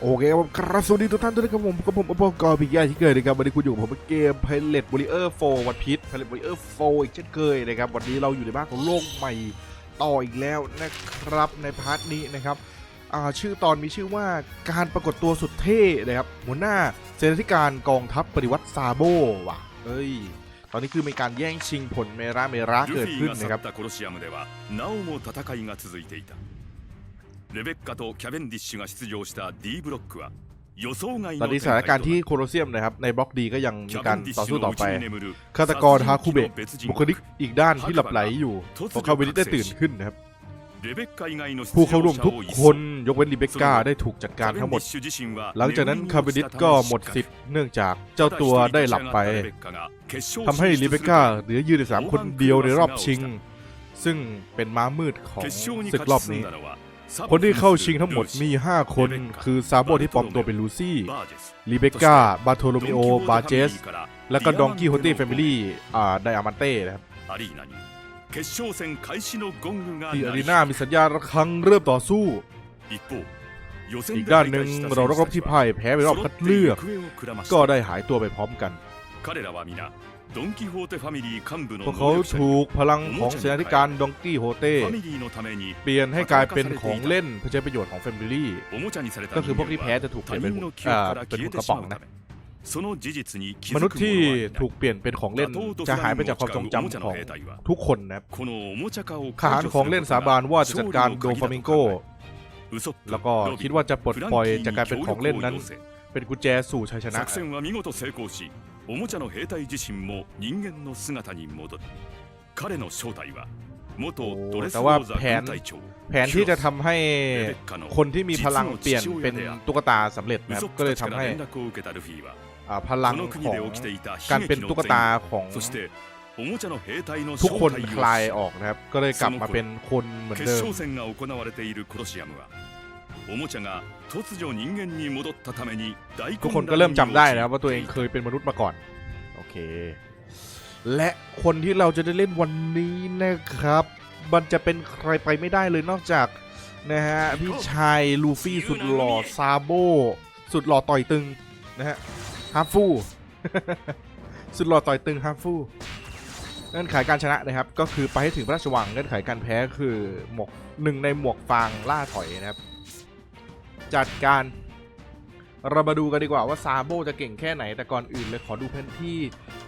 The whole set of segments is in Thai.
โอเคครับผมรับสวัสดีทุกท่านด้วยนะครับผมกับผมอภกรพิยาที่เกิดนะครับวันนี้คุณอยู่กับผมเกมเพลเลตบริเวอร์โฟวันพิษเพล p i l o t Warrior 4อีกเช่นเคยนะครับวันนี้เราอยู่ในบ้านของโลกใหม่ต่ออีกแล้วนะครับในพาร์ทนี้นะครับชื่อตอนมีชื่อว่าการปรากฏตัวสุดเท่นะครับหัวหน้าเสนาธิการกองทัพปฏิวัติซาโบว่ะเอ้ยตอนนี้คือมีการแย่งชิงผลเมราเมราเกิดขึ้นนะครับ レベッカとキャベンディッシュが出場した D ブロックは予想外 ตอน の นี้ 展 สถาน 開 การณ์ と ที่ なる โคโลเซียมนะครับในบล็อกดีก็ยังมี キャ กา ベ ร ンディッ ต่อ シ สู้ ュの ต่อ 内 ไป に眠る ฆาตกรฮาคุเบะ 殺人鬼 บุ の คลิกอีกด้านที่หลับไหลอยู่พอคาเวนิสได้ตื่นขึ้นนะครับ レベッカ以外の出 ผู้เข้าร่วม 場 ทุ 者 ก を一 ค 掃 นยกเว้นริเบคก้าได้ถูกจัด キ การ ャベ ทั้ ン งหม ディ ด ッシュ自身は หลังจากนั้นคาเวนิสก็หมดสิทธิ์เนื่องจากเจ้าตัวได้หลับไปทำให้ริเบคก้าเหลือยืนในสามคนเดียวในรอบชิง ซึ่งเป็นม้ามืดของ 決勝に ศึก 勝 ร ち อบ 進 นี้ んだのは คนที่เข้าชิงทั้งหมดมี 5 คน คือซาโบที่ปลอมตัวเป็นลูซี่ลิเบกาบาโทโลมิโอ บาเจส และก็ดองกี้โฮตี้แฟมิลี่ไดอามันเต้ที่อารีนามีสัญญาณครั้งเริ่มต่อสู้ อีกด้านหนึ่งเรารบที่พ่ายแพ้ไปรอบคัดเลือก ก็ได้หายตัวไปพร้อมกัน พวกเขาถูกพลังของเสนาธิการดองกี้โฮเต้เปลี่ยนให้กลายเป็นของเล่นเพื่อใช้ประโยชน์ของแฟมิลี่ก็คือพวกที่แพ้จะถูกเปลี่ยนเป็นเป็นกระป๋องนะมนุษย์ที่ถูกเปลี่ยนเป็นของเล่นจะหายไปจากความทรงจำของทุกคนนะขานของเล่นสาบานว่าจะจัดการโดฟามิงโกแล้วก็คิดว่าจะปลดปล่อยจากการเป็นของเล่นนั้น เป็นกุญแจสู่ชัยชนะ おもちゃの兵隊自身も人間の姿に戻る彼の正体は元ドレス แต่ ロ ว่า ーザ แผน 軍隊長 แผนที่จะทำให้ レベッカの คนที่มีพลังเปลี่ยนเป็นตุ๊กตาสำเร็จ ウ นะครับ ソッ ก็ プ เล た ย ち ทำ から ให้ 連絡を受けたルフィは อ่าพลัง この ข 国 อง で起きていた การ 悲 เป็น 劇の ตุ๊ก 全 ตา 員 ของ そしておもちゃの兵隊の ทุก 正 คน 体 ค を ลาย 知り ออกนะครับ ก็เลยกลับมาเป็นคนเหมือน 決 เดิม おもちゃが突如人間に戻ったために大 ทุกคน 混 ก็ 乱 เริ่ม に จำได้ 陥 นะครับว่าตัวเอง ってい เค た ยเป็นมนุษย์มาก่อน โอเค และคนที่เราจะได้เล่นวันนี้นะครับ มันจะเป็นใครไปไม่ได้เลยนอกจากนะฮะพี่ชายลูฟี่สุดหล่อซาโบ สุดหล่อต่อยตึงนะฮะฮาฟู สุดหล่อต่อยตึงฮาฟูเงื่อนไขการชนะนะครับ ก็คือไปให้ถึงพระราชวังเงื่อนไขการแพ้คือหมวกหนึ่งในหมวกฟางล่าถอยนะครับ จัดการ เรามาดูกันดีกว่าว่าซาโบจะเก่งแค่ไหน แต่ก่อนอื่นเลยขอดูแผนที่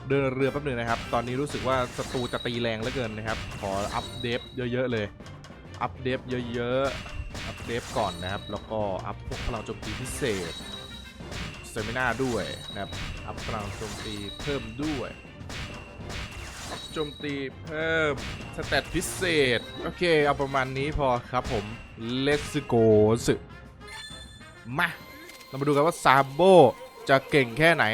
เดินเรือแป๊บหนึงนะครับ ตอนนี้รู้สึกว่าศัตรูจะตีแรงเหลือเกินนะครับ ขออัปเดตเยอะๆเลย อัปเดตเยอะๆ อัปเดตก่อนนะครับ แล้วก็อัพพวกพลังโจมตีพิเศษเซมินาด้วยนะครับ อัพพลังโจมตีเพิ่มด้วยโจมตีเพิ่มสเตตพิเศษ โอเค เอาประมาณนี้พอครับผม let's go สึ มา เรามาดูกันว่าซาโบจะเก่งแค่ไหน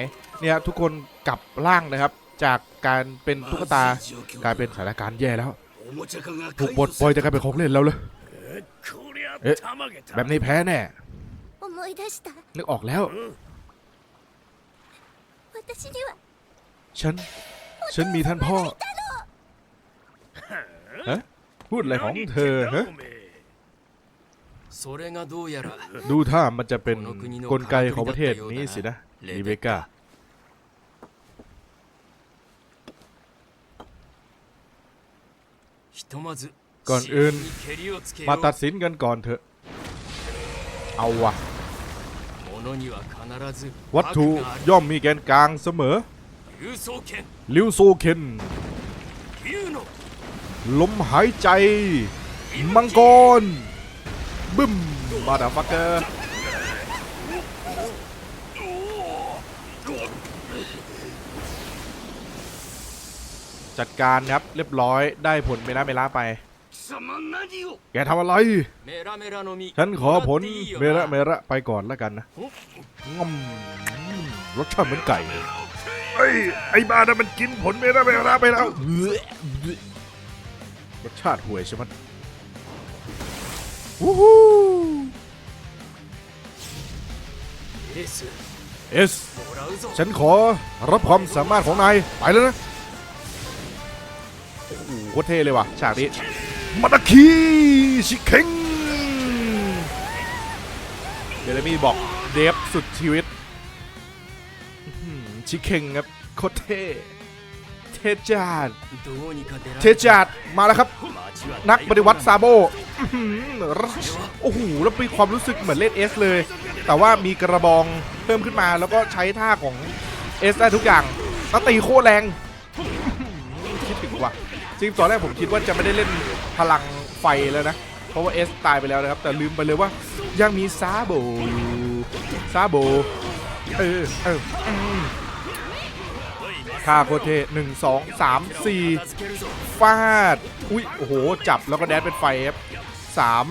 เนี่ยทุกคนกลับร่างนะครับ จากการเป็นตุ๊กตากลายเป็นสถานการณ์แย่แล้วถูกปลดปล่อยจะกลายเป็นของเล่นแล้วเลยเอ๊ะแบบนี้แพ้แน่นึกออกแล้ว ฉัน ฉันมีท่านพ่อฮะพูดอะไรของเธอฮะ ดูท่ามันจะเป็นกลไกของประเทศนี้สินะรีเบกาก่อนอื่น มาตัดสินกันก่อนเถอะ เอาวะวัตถุย่อมมีแกนกลางเสมอ ลิวโซเคนลมหายใจ มังกร บึ้มมาดาฟักเกอร์จัดการครับเรียบร้อยได้ผลเมล่าเมล่าไป แกทำอะไร ฉันขอผลเมล่าเมละไปก่อนแล้วกันนะรสชาติเหมือนไก่ไอ้ไอ้บ้านะมันกินผลไม่ล่ไเมล่าไปแล้วรสชาติห่วยใช่ไหม เอสฉันขอรับความสามารถของนาย ไปแล้วนะโอ้โหเท่เลยว่ะฉากนี้มาตาคีชิเค้งเดลมี่บอกเดฟสุดชีวิต ชิเค้งครับโคตรเท่ เทจัดเทจัดมาแล้วครับ นักปฏิวัติซาโบโอ้โหแล้วมีความรู้สึกเหมือนเล่นเอสเลย แต่ว่ามีกระบองเพิ่มขึ้นมาแล้วก็ใช้ท่าของเอสได้ทุกอย่างแตีโคตแรงคิดถึงว่ะจริงตอนแรกผมคิดว่าจะไม่ได้เล่นพลังไฟแล้วนะ เพราะว่าเอสตายไปแล้วนะครับ แต่ลืมไปเลยว่ายังมีซาโบซาโบเออเออ ค่าโคเทหนึ่งสองสามสี่ฟาด อุ้ย โอ้โห จับแล้วก็แดดเป็นไฟเอฟสาม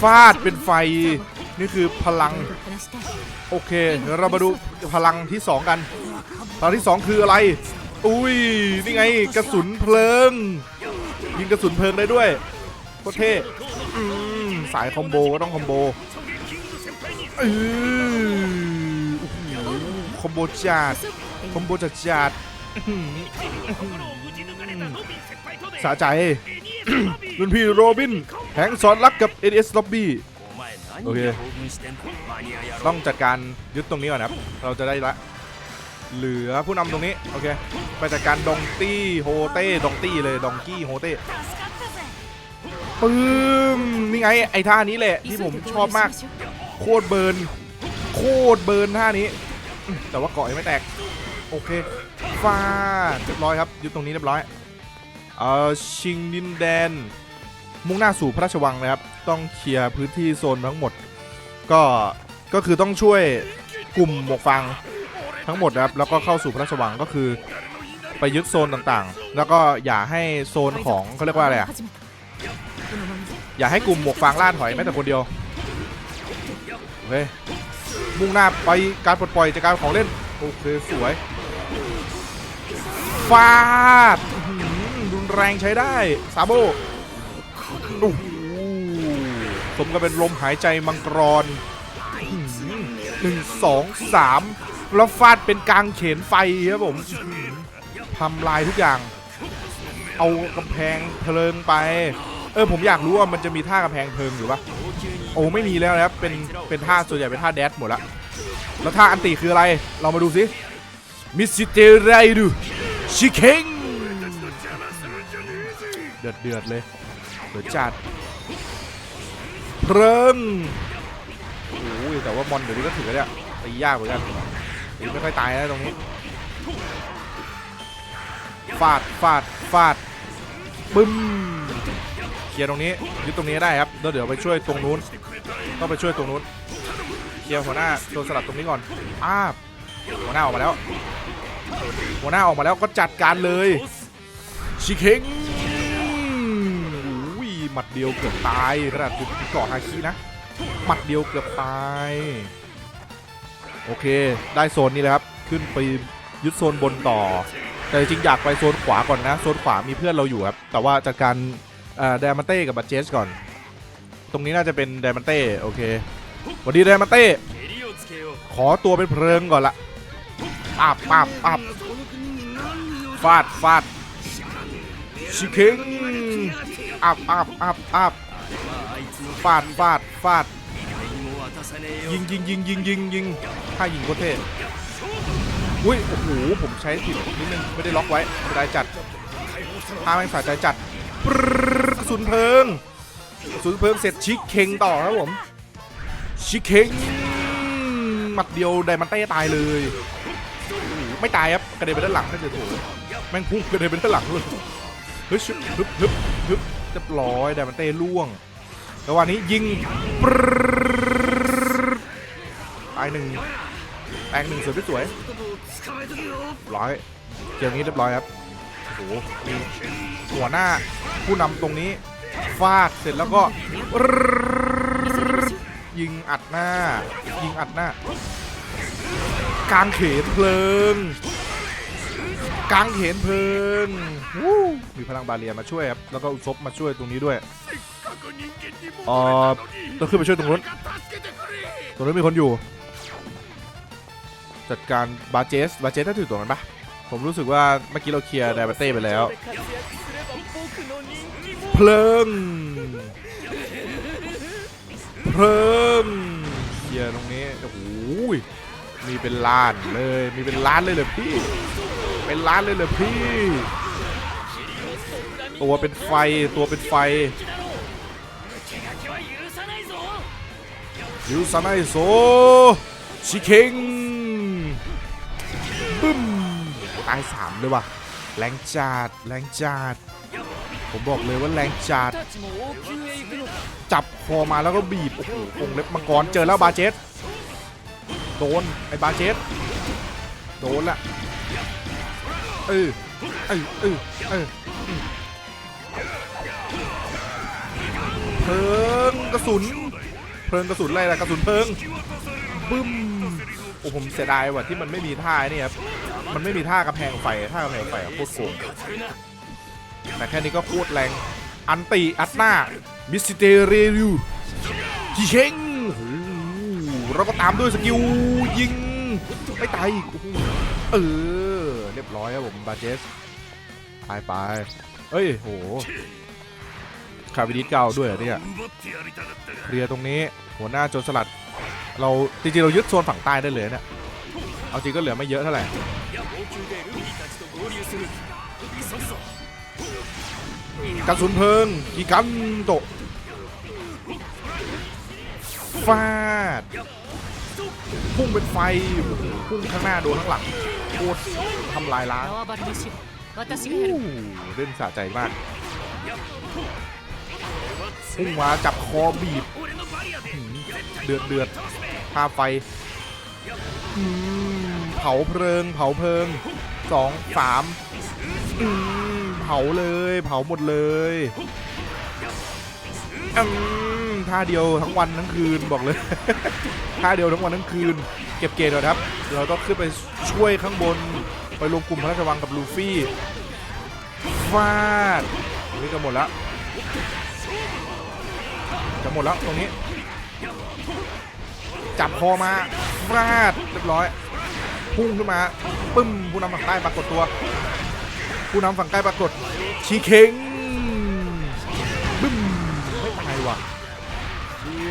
ฟาดเป็นไฟ นี่คือพลัง โอเค เรามาดูพลังที่สองกัน พลังที่สองคืออะไร อุ้ย นี่ไง กระสุนเพลิง ยิงกระสุนเพลิงได้ด้วยโคเทสายคอมโบก็ต้องคอมโบคอมโบจัดคอมโบจัดจัด สาใจ รุ่นพี่โรบินแหงสอนรักกับ NS Lobby โอเค ต้องจัดการยึดตรงนี้ก่อนครับ เราจะได้ละ เหลือผู้นำตรงนี้ โอเค ไปจัดการดองตี้โฮเต้ดองตี้เลยดองกี้โฮเต้ปื้มนี่ไง ไอ้ท่านี้แหละ ที่ผมชอบมาก โคตรเบิร์น โคตรเบิร์นท่านี้ แต่ว่าเกาะยังไม่แตก โอเคาเรียบร้อยครับยึดตรงนี้เรียบร้อยเอ่อชิงดินแดน มุ่งหน้าสู่พระราชวังนะครับ ต้องเคลียร์พื้นที่โซนทั้งหมด ก็ก็คือต้องช่วยกลุ่มหมวกฟังทั้งหมดนะครับแล้วก็เข้าสู่พระราชวังก็คือ ไปยึดโซนต่างๆ แล้วก็อย่าให้โซนของเขาเรียกว่าอะไรอะอย่าให้กลุ่มหมวกฟางล่าถอยแม้แต่คนเดียวโอเคมุ่งหน้าไปการปลดปล่อยจากการของเล่นโอเคสวย ฟาดรุนแรงใช้ได้ซาโบโอ้โหสมกับเป็นลมหายใจมังกรหนึ่งสองสามแล้วฟาดเป็นกลางเขนไฟครับผมทำลายทุกอย่าง เอากำแพงเพลิงไป เออผมอยากรู้ว่ามันจะมีท่ากำแพงเพลิงอยู่ปะโอ้ไม่มีแล้วนะครับเป็นเป็นท่าส่วนใหญ่เป็นท่าแดดหมดละแล้วท่าอันติคืออะไร เรามาดูสิมิสซิเตไรดู ชิเคงเดือดเดือดเลยเดือดจัดเพลิงโอ้ยแต่ว่ามอนเดี๋ยวนี้ก็ถือเนี่ยตียากเหมือนกันตีไม่ค่อยตายนะตรงนี้ฟาดฟาดฟาดปึ้มเคลียร์ตรงนี้ยึดตรงนี้ได้ครับแล้วเดี๋ยวไปช่วยตรงนู้นต้องไปช่วยตรงนู้นเคลียร์หัวหน้าโดนสลับตรงนี้ก่อนอ้าบหัวหน้าออกมาแล้ว หัวหน้าออกมาแล้วก็จัดการเลยชิเค้งอุ้ยหมัดเดียวเกือบตายขนาดจุดกาะฮาคินะหมัดเดียวเกือบตาย โอเค ได้โซนนี้แล้วครับ ขึ้นไปยึดโซนบนต่อ แต่จริงอยากไปโซนขวาก่อนนะ โซนขวามีเพื่อนเราอยู่ครับ แต่ว่าจากการเดมันเต้กับบัตเจสก่อน ตรงนี้น่าจะเป็นเดมันเต้ โอเคสวัสดีเดมันเต้ ขอตัวเป็นเพลิงก่อนละ ปับปับปับฟาดฟาดชิคิงอับอับอับอับฟาดฟาดฟาดยิงยิงยิงยิงยิงยิงถ้ายิงก็เท่อุ้ย โอ้โห ผมใช้ผิดนิดนึง ไม่ได้ล็อกไว้สายจัดถ้าแม่งสายใจจัดสุนเพลิงสุนเพลิงเสร็จชิคเคงต่อครับผมชิคเคงหมัดเดียวไดมันเต้ตายเลย ไม่ตายครับกระเด็นไปด้านหลังถ้าเจอโถแม่งพุ่งกระเด็นไปด้านหลังเลยเฮ้ยชึบฮึบฮึบฮึบเรียบร้อยไดมันเต้ล่วงแล้ววันนี้ยิงปตายหนึ่งแตงหนึ่งสวยสวยร้อยเกมนี้เรียบร้อยครับโอ้โหมีหัวหน้าผู้นำตรงนี้ฟาดเสร็จแล้วก็ยิงอัดหน้า ยิงอัดหน้า กลางเขนเพลิงกลางเขนเพลิงมีพลังบาเรียมาช่วยครับแล้วก็อุซบมาช่วยตรงนี้ด้วยเออต้องขึ้นไปช่วยตรงนู้นตรงนู้นมีคนอยู่ จัดการบาเจสบาเจสถ้าถือตัวนั้นปะผมรู้สึกว่าเมื่อกี้เราเคลียร์ไดบเต้ไปแล้ว เพลิงเพลิงเคลียร์ตรงนี้โอ้โห มีเป็นล้านเลย มีเป็นล้านเลยเหรอพี่ เป็นล้านเลยเหรอพี่ ตัวเป็นไฟ ตัวเป็นไฟยูซานายโซชิเคงบึ้ม ตายสามเลยว่ะ แรงจัด แรงจัด ผมบอกเลยว่าแรงจัด จับคอมาแล้วก็บีบ โอ้โหองเล็บมังกร เจอแล้วบาเจส โดน ไอ้บาเชสโดนละเออเออเออเออเพลิงกระสุน เพลิงกระสุนอะไรล่ะกระสุนเพลิงบึ้มโอ้ผมเสียดายว่ะที่มันไม่มีท่าเนี่ยครับมันไม่มีท่ากระแพงไฟท่ากระแพงไฟโคตรโกงแต่แค่นี้ก็พูดแรง อันตีอัตนามิสเตเรียวที่เชง แล้วก็ตามด้วยสกิลยิงไม่ตายเออเรียบร้อยครับผมบาเจสตายไปเอ้ยโหคาวิดิสเก่าด้วยเนี่ยเคลียตรงนี้หัวหน้าโจรสลัด เราจริงๆเรายึดโซนฝั่งใต้ได้เลยเนี่ยเอาจริงก็เหลือไม่เยอะเท่าไหร่กระสุนเพิงกีกันโตฟาด พุ่งเป็นไฟพุ่งข้างหน้าโดนข้างหลังโคตรทำลายล้างเล่นสะใจมากพุ่งมาจับคอบีบเดือดเดือดภาพไฟเผาเพลิง เผาเพลิงสองสามเผาเลย เผาหมดเลยอ ท่าเดียวทั้งวันทั้งคืนบอกเลย ท่าเดียวทั้งวันทั้งคืน เก็บเกรดก่อนครับ เราต้องขึ้นไปช่วยข้างบน ไปรวมกลุ่มพระราชวังกับลูฟี่ฟาดนี้จะหมดแล้วจะหมดแล้วตรงนี้ จับคอมาฟาดเรียบร้อย พุ่งขึ้นมาปึ้มผู้นำฝั่งใต้ปรากฏตัว ผู้นำฝั่งใต้ปรากฏชีเค้ง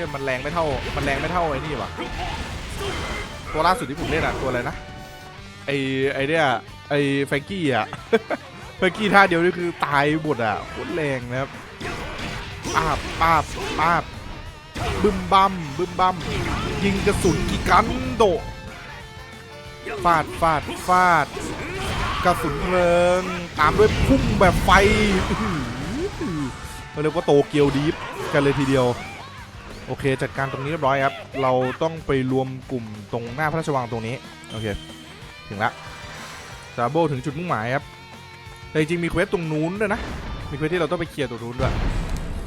ยมันแรงไม่เท่า มันแรงไม่เท่าไอ้นี่ว่ะตัวล่าสุดที่ผมเล่นอะตัวอะไรนะ ไอไอเนี่ยไอแฟงกี้อะแฟงกี้ท่าเดียวนี่คือตายหมดอะโคตรแรงนะครับปาบปาบปาบบึมบัมบึมบัมยิงกระสุนกิกันโดฟาดฟาดฟาดกระสุนเพลิง ตามด้วยพุ่งแบบไฟเราเรียกว่าโตเกียวดีฟกันเลยทีเดียว โอเคจัดการตรงนี้เรียบร้อยครับ เราต้องไปรวมกลุ่มตรงหน้าพระราชวังตรงนี้ โอเค ถึงละซาโบถึงจุดมุ่งหมายครับแต่จริงมีเควสตรงนู้นด้วยนะ มีเควสที่เราต้องไปเคลียร์ตรงนู้นด้วย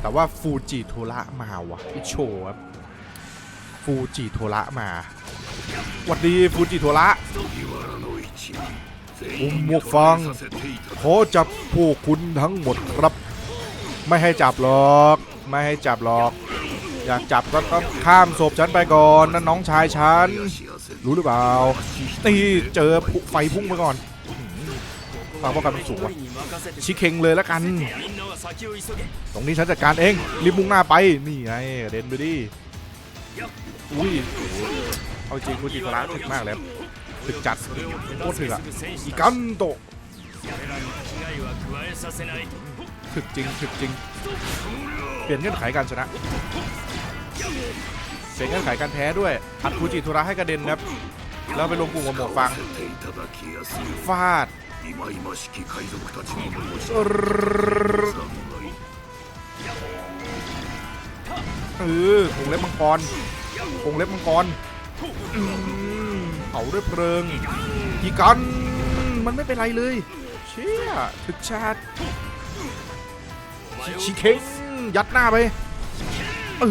แต่ว่าฟูจิโทระมาวะอิโชครับ ฟูจิโทระมาสวัสดีฟูจิโทระผมมวกฟัง ขอจับผู้คุณทั้งหมดครับ ไม่ให้จับหรอก ไม่ให้จับหรอก อยากจับก็ต้องข้ามศพฉันไปก่อนนั่นน้องชายฉัน รู้หรือเปล่าตีเจอไฟพุ่งไปก่อนความป้องกันมันสูงว่ะชิเคงเลยแล้วกัน ตรงนี้ฉันจัดการเอง รีบมุ่งหน้าไป นี่ไงเดนไปดิ อุ้ย เอาจริงคุณจิตระถึกมากแล้วถึกจัดโคตรถึกอะอีกัมโตถึกจริงถึกจริง ปลี่ยนเงื่อนไขการชนะเปลี่ยนเงื่อนไขการแพ้ด้วยอัดคูจิทุระให้กระเด็นครับแล้วไปลงกลุ่มบหมวกฟังฟาดเออคงเล็บมังกรคงเล็บมังกรเผาด้วยเพลิงกีกันมันไม่เป็นไรเลย เชี่ยถึกชาติชิเค้ ยัดหน้าไปเอ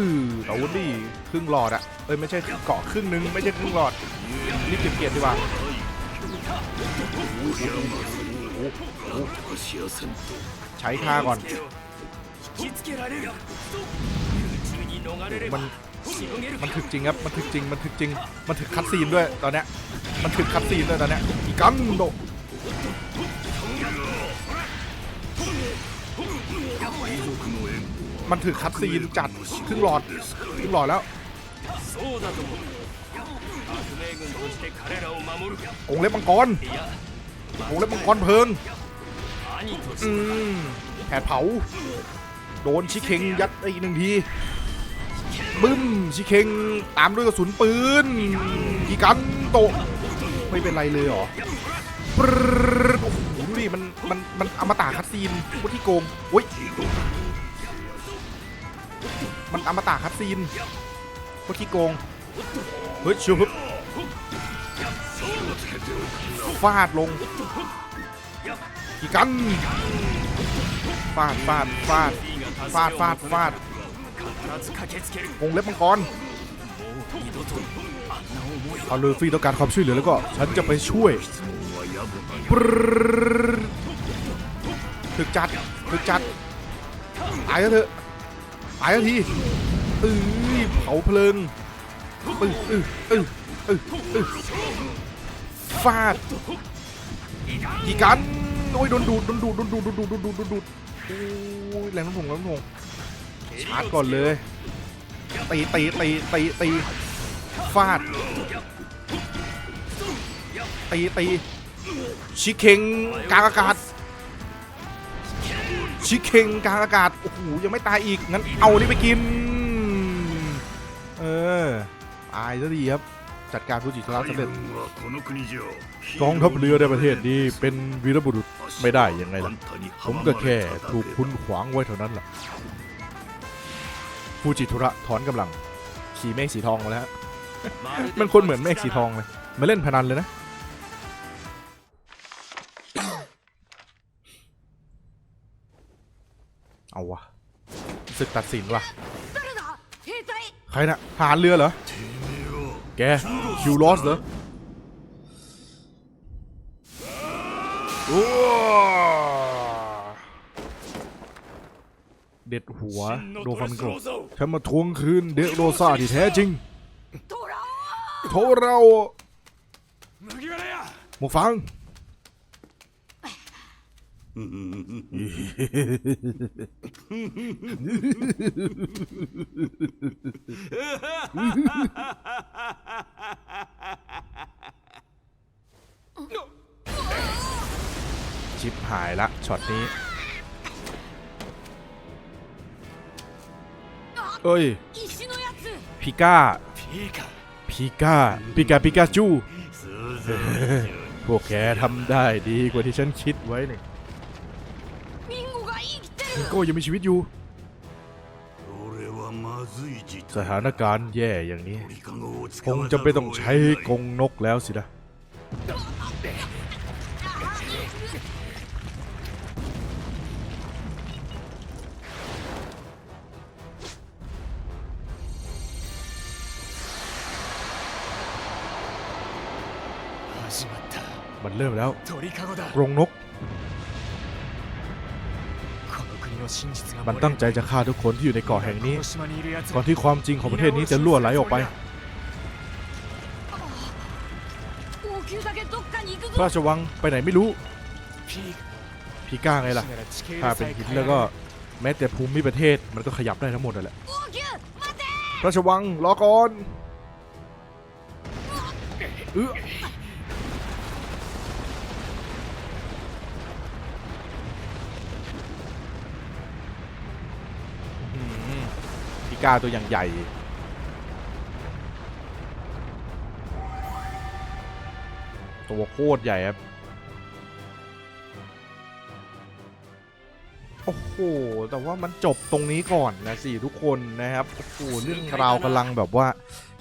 อแต่วุ้นดิครึ่งหลอดอะเอ้ยไม่ใช่เกาะครึ่งนึงไม่ใช่ครึ่งหลอดรีบเก็บเกียรติดีกว่าใช้ท่าก่อน มันมันถึกจริงครับมันถึกจริงมันถึกจริงมันถึกคัดซีนด้วยตอนเนี้ยมันถึกคัดซีนด้วยตอนเนี้ยกัมโด มันถือคัดซีนจัดขึ้นหลอดขึ้นหลอดแล้วองเล็บมังกรองเล็บมังกรเพลิงอืมแผดเผา โดนชิเคงยัดอีกหนึ่งทีบึ้มชิเคงตามด้วยกระสุนปืนกีกันโตไม่เป็นไรเลยเหรอโอ้โหดูดิมันมันมันอมตะคัดซีนวุฒิโกงโอ้ย มันอมตะคับซีนพวกขี้โกง เฮ้ยชิวบฟาดลงกีกัน ฟาดฟาดฟาดฟาดฟาดฟาดวงเล็บมังกรเอาเลูฟี่ต้องการความช่วยเหลือแล้วก็ ฉันจะไปช่วยถึกจัดถึกจัดตายเถอะ ตายแล้วทีเอ้ยเผาเพลิงเอ้ยเอ้ยเอ้ยเอ้อฟาดกี่กันโอ้ยโดนดูดโดนดูดโดนดูดโดนดูดโดนดูดโดนดูดโอ้ยแรงน้ำผงแรงน้ำผงชาร์จก่อนเลยตีตีตีตีตีฟาดตีตีชิเคงกลางอากาศ ชิเคงกลางอากาศ โอ้โห ยังไม่ตายอีก งั้นเอานี่ไปกิน เออ ตายซะดีครับ จัดการผู้จิตราสำเร็จกองทัพเรือในประเทศนี้เป็นวีรบุรุษไม่ได้ยังไงล่ะ ผมก็แค่ถูกคุณขวางไว้เท่านั้นแหละฟูจิทุระถอนกำลัง ขี่เมฆสีทองมาแล้วฮะมันคนเหมือนเมฆสีทองเลย มาเล่นพนันเลยนะ เอาวะศึกตัดสินวะใครนะ่ะทหารเรือเหรอ แกคิวลอสเหรอโอ้เด็ดหัวโดฟันกรถ้ามาทวงคืนเดโรซาที่แท้จริงโทเราหมฟัง ชิปหายละช็อตนี้ เอ้ยพิก้าพิก้าพิก้าพิกาจูพวกแกทำได้ดีกว่าที่ฉันคิดไว้เนี่ยิงโก้ยังมีชีวิตอยู่ สถานการณ์แย่อย่างนี้ คงจะไม่ต้องใช้กงนกแล้วสินะมันเริ่มแล้วกรงนก มันตั้งใจจะฆ่าทุกคนที่อยู่ในเกาะแห่งนี้ ก่อนที่ความจริงของประเทศนี้จะล่วไหลออกไป พระราชวังไปไหนไม่รู้พีก้าไงล่ะ ถ้าเป็นหินแล้วก็แม้แต่ภูมิประเทศมันก็ขยับได้ทั้งหมดนั่นแหละ พระราชวังรอก่อนเออ กาตัวอย่างใหญ่ ตัวโคตรใหญ่ครับ โอ้โห แต่ว่ามันจบตรงนี้ก่อนนะสิทุกคนนะครับ โอ้โห เรื่องราวกำลังแบบว่า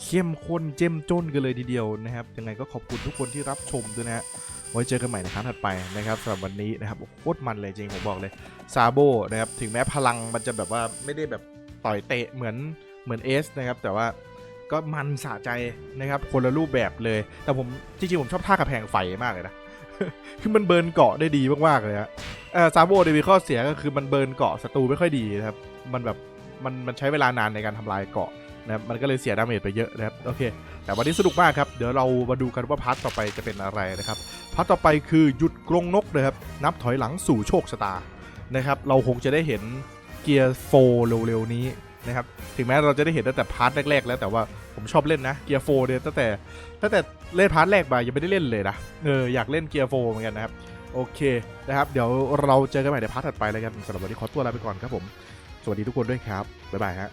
เข้มข้นเจ้มจนกันเลยทีเดียวนะครับ ยังไงก็ขอบคุณทุกคนที่รับชมด้วยนะฮะไว้เจอกันใหม่ในครั้งถัดไปนะครับสำหรับวันนี้นะครับโคตรมันเลยจริงผมบอกเลยซาโบนะครับถึงแม้พลังมันจะแบบว่าไม่ได้แบบ ต่อยเตะเหมือนเหมือนเอสนะครับ แต่ว่าก็มันสะใจนะครับ คนละรูปแบบเลย แต่ผมจริงๆ ผมชอบท่ากระแพงไฟมากเลยนะ คือมันเบิร์นเกาะได้ดีมากๆเลยฮะซาโบเดมีข้อเสียก็คือมันเบิร์นเกาะศัตรูไม่ค่อยดีนะครับ มันแบบมันมันใช้เวลานานในการทำลายเกาะนะมันก็เลยเสียดาเมจไปเยอะนะครับโอเค แต่วันนี้สนุกมากครับ เดี๋ยวเรามาดูกันว่าพาร์ทต่อไปจะเป็นอะไรนะครับพาร์ทต่อไปคือหยุดกรงนกนะครับนับถอยหลังสู่โชคชะตานะครับ เราคงจะได้เห็น เกียร์โฟเร็วๆนี้นะครับถึงแม้เราจะได้เห็นตั้งแต่พาร์ทแรกๆแล้วแต่ว่าผมชอบเล่นนะเกียร์โฟเนี่ยตั้งแต่ตั้งแต่เล่นพาร์ทแรกมายังไม่ได้เล่นเลยนะเอออยากเล่นเกียร์โฟเหมือนกันนะครับโอเคนะครับเดี๋ยวเราเจอกันใหม่ในพาร์ทถัดไปแล้วกันสำหรับวันนี้ขอตัวลาไปก่อนครับผม สวัสดีทุกคนด้วยครับ บ๊ายบายฮะ